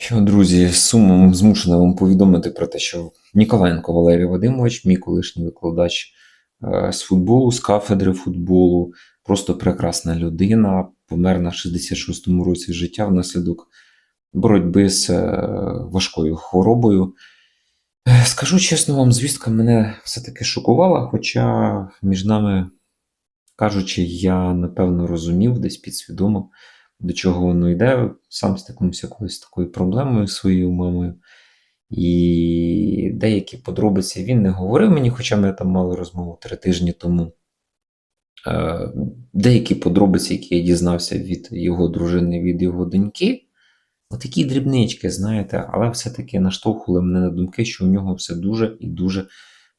Що, друзі, з сумом змушена вам повідомити про те, що Ніколаєнко Валерій Вадимович, мій колишній викладач е, з футболу, з кафедри футболу, просто прекрасна людина, помер на 66-му році життя внаслідок боротьби з е, важкою хворобою. Е, Скажу чесно вам, звістка мене все-таки шокувала, хоча, між нами кажучи, я напевно розумів десь підсвідомо, до чого воно йде. Сам стикнувся колись такою проблемою своєю мамою. І деякі подробиці він не говорив мені, хоча ми там мали розмову три тижні тому. Е, Деякі подробиці, які я дізнався від його дружини, від його доньки, отакі дрібнички, знаєте, але все-таки наштовхували мене на думки, що у нього все дуже і дуже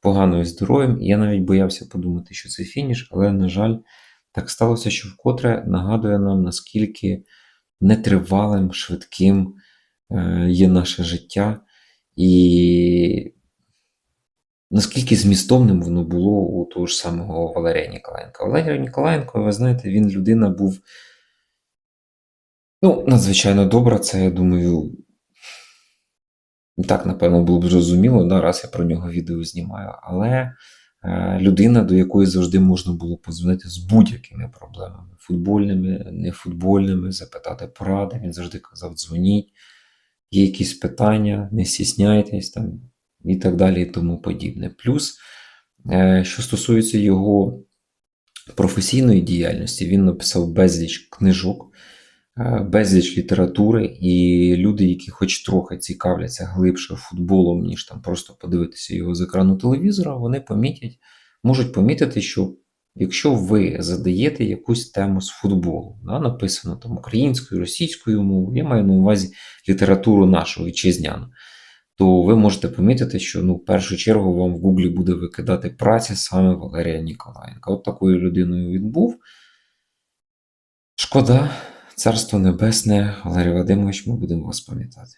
погано із здоров'ям. І я навіть боявся подумати, що це фініш, але, на жаль, так сталося, що вкотре нагадує нам, наскільки нетривалим, швидким е, є наше життя, і наскільки змістовним воно було у того ж самого Валерія Ніколаєнка. Валерій Ніколаєнко, ви знаєте, він людина був ну, надзвичайно добра. Це, я думаю, так, напевно, було б зрозуміло, да, раз я про нього відео знімаю. Але людина, до якої завжди можна було подзвонити з будь-якими проблемами: футбольними, нефутбольними, запитати поради. Він завжди казав: дзвоніть, є якісь питання, не стісняйтесь там, і так далі, і тому подібне. Плюс, е, що стосується його професійної діяльності, він написав безліч книжок. Е, Безліч літератури, і люди, які хоч трохи цікавляться глибше футболом, ніж там просто подивитися його з екрану телевізора, вони помітять, можуть помітити, що якщо ви задаєте якусь тему з футболу, да, написано там українською, російською мовою, я маю на увазі літературу нашу вітчизняну, то ви можете помітити, що ну, в першу чергу вам в Гуглі буде викидати праця саме Валерія Ніколаєнка. От такою людиною він був. Шкода, царство небесне, Валерій Вадимович, ми будемо вас пам'ятати.